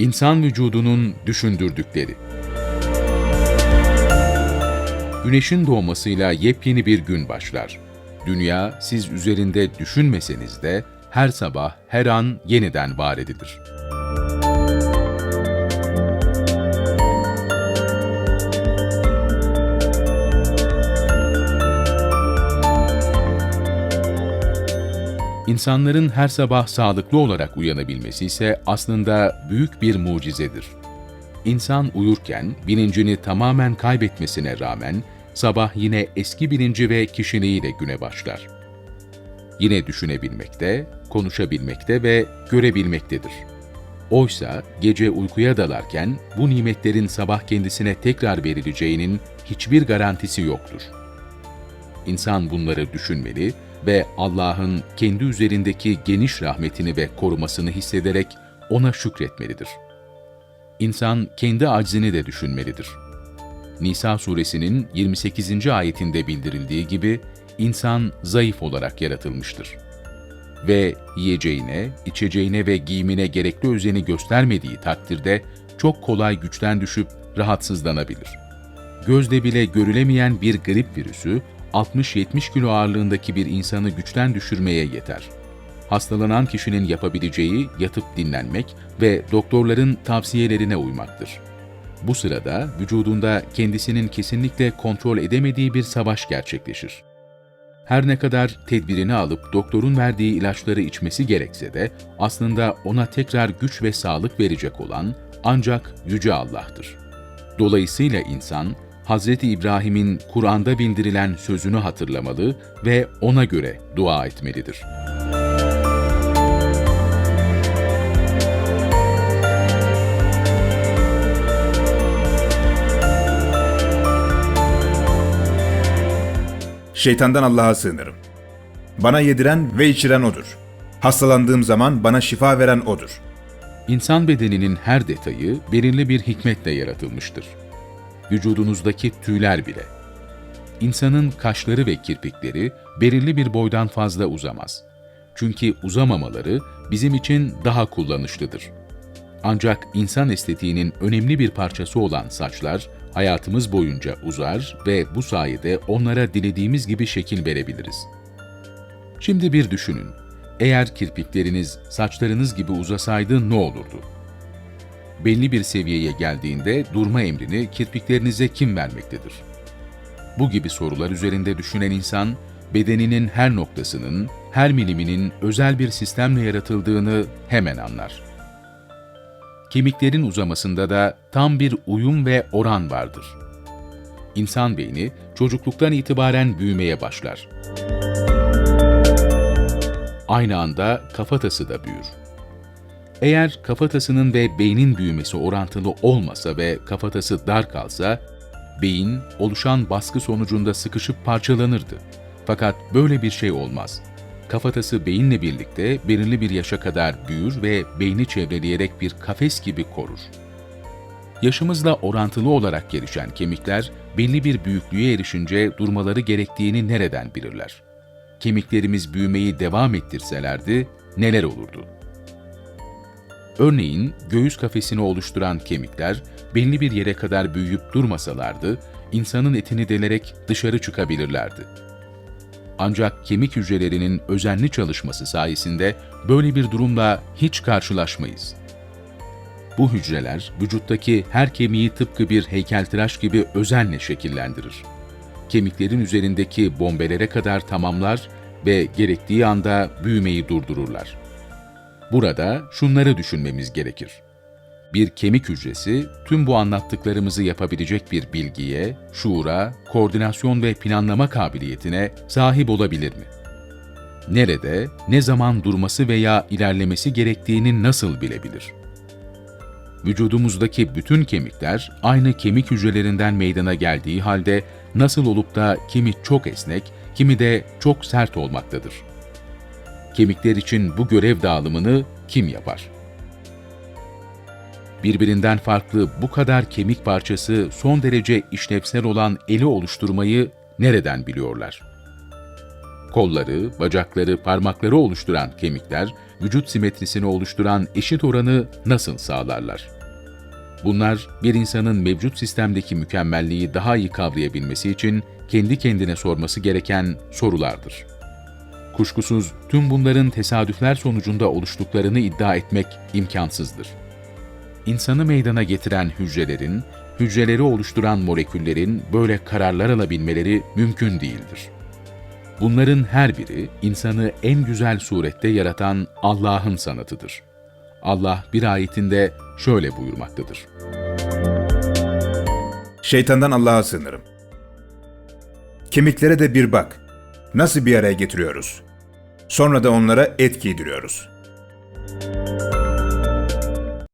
İnsan vücudunun düşündürdükleri. Güneşin doğmasıyla yepyeni bir gün başlar. Dünya siz üzerinde düşünmeseniz de her sabah, her an yeniden var edilir. İnsanların her sabah sağlıklı olarak uyanabilmesi ise aslında büyük bir mucizedir. İnsan uyurken bilincini tamamen kaybetmesine rağmen sabah yine eski bilinci ve kişiliğiyle güne başlar. Yine düşünebilmekte, konuşabilmekte ve görebilmektedir. Oysa gece uykuya dalarken bu nimetlerin sabah kendisine tekrar verileceğinin hiçbir garantisi yoktur. İnsan bunları düşünmeli ve Allah'ın kendi üzerindeki geniş rahmetini ve korumasını hissederek ona şükretmelidir. İnsan kendi aczini de düşünmelidir. Nisa suresinin 28. ayetinde bildirildiği gibi insan zayıf olarak yaratılmıştır. Ve yiyeceğine, içeceğine ve giyimine gerekli özeni göstermediği takdirde çok kolay güçten düşüp rahatsızlanabilir. Gözde bile görülemeyen bir grip virüsü 60-70 kilo ağırlığındaki bir insanı güçten düşürmeye yeter. Hastalanan kişinin yapabileceği yatıp dinlenmek ve doktorların tavsiyelerine uymaktır. Bu sırada vücudunda kendisinin kesinlikle kontrol edemediği bir savaş gerçekleşir. Her ne kadar tedbirini alıp doktorun verdiği ilaçları içmesi gerekse de aslında ona tekrar güç ve sağlık verecek olan ancak Yüce Allah'tır. Dolayısıyla insan, Hz. İbrahim'in Kur'an'da bildirilen sözünü hatırlamalı ve ona göre dua etmelidir. Şeytandan Allah'a sığınırım. Bana yediren ve içiren O'dur. Hastalandığım zaman bana şifa veren O'dur. İnsan bedeninin her detayı belirli bir hikmetle yaratılmıştır. Vücudunuzdaki tüyler bile. İnsanın kaşları ve kirpikleri belirli bir boydan fazla uzamaz. Çünkü uzamamaları bizim için daha kullanışlıdır. Ancak insan estetiğinin önemli bir parçası olan saçlar, hayatımız boyunca uzar ve bu sayede onlara dilediğimiz gibi şekil verebiliriz. Şimdi bir düşünün. Eğer kirpikleriniz saçlarınız gibi uzasaydı ne olurdu? Belli bir seviyeye geldiğinde durma emrini kirpiklerinize kim vermektedir? Bu gibi sorular üzerinde düşünen insan, bedeninin her noktasının, her miliminin özel bir sistemle yaratıldığını hemen anlar. Kemiklerin uzamasında da tam bir uyum ve oran vardır. İnsan beyni çocukluktan itibaren büyümeye başlar. Aynı anda kafatası da büyür. Eğer kafatasının ve beynin büyümesi orantılı olmasa ve kafatası dar kalsa, beyin oluşan baskı sonucunda sıkışıp parçalanırdı. Fakat böyle bir şey olmaz. Kafatası beyinle birlikte belirli bir yaşa kadar büyür ve beyni çevreleyerek bir kafes gibi korur. Yaşımızla orantılı olarak gelişen kemikler belli bir büyüklüğe erişince durmaları gerektiğini nereden bilirler? Kemiklerimiz büyümeyi devam ettirselerdi neler olurdu? Örneğin göğüs kafesini oluşturan kemikler belli bir yere kadar büyüyüp durmasalardı, insanın etini delerek dışarı çıkabilirlerdi. Ancak kemik hücrelerinin özenli çalışması sayesinde böyle bir durumla hiç karşılaşmayız. Bu hücreler vücuttaki her kemiği tıpkı bir heykeltıraş gibi özenle şekillendirir. Kemiklerin üzerindeki bombelere kadar tamamlar ve gerektiği anda büyümeyi durdururlar. Burada şunları düşünmemiz gerekir. Bir kemik hücresi tüm bu anlattıklarımızı yapabilecek bir bilgiye, şuura, koordinasyon ve planlama kabiliyetine sahip olabilir mi? Nerede, ne zaman durması veya ilerlemesi gerektiğini nasıl bilebilir? Vücudumuzdaki bütün kemikler aynı kemik hücrelerinden meydana geldiği halde nasıl olup da kimi çok esnek, kimi de çok sert olmaktadır. Kemikler için bu görev dağılımını kim yapar? Birbirinden farklı bu kadar kemik parçası son derece işlevsel olan eli oluşturmayı nereden biliyorlar? Kolları, bacakları, parmakları oluşturan kemikler, vücut simetrisini oluşturan eşit oranı nasıl sağlarlar? Bunlar, bir insanın mevcut sistemdeki mükemmelliği daha iyi kavrayabilmesi için kendi kendine sorması gereken sorulardır. Kuşkusuz tüm bunların tesadüfler sonucunda oluştuklarını iddia etmek imkansızdır. İnsanı meydana getiren hücrelerin, hücreleri oluşturan moleküllerin böyle kararlar alabilmeleri mümkün değildir. Bunların her biri insanı en güzel surette yaratan Allah'ın sanatıdır. Allah bir ayetinde şöyle buyurmaktadır. Şeytandan Allah'a sığınırım. Kemiklere de bir bak. Nasıl bir araya getiriyoruz? Sonra da onlara et giydiriyoruz.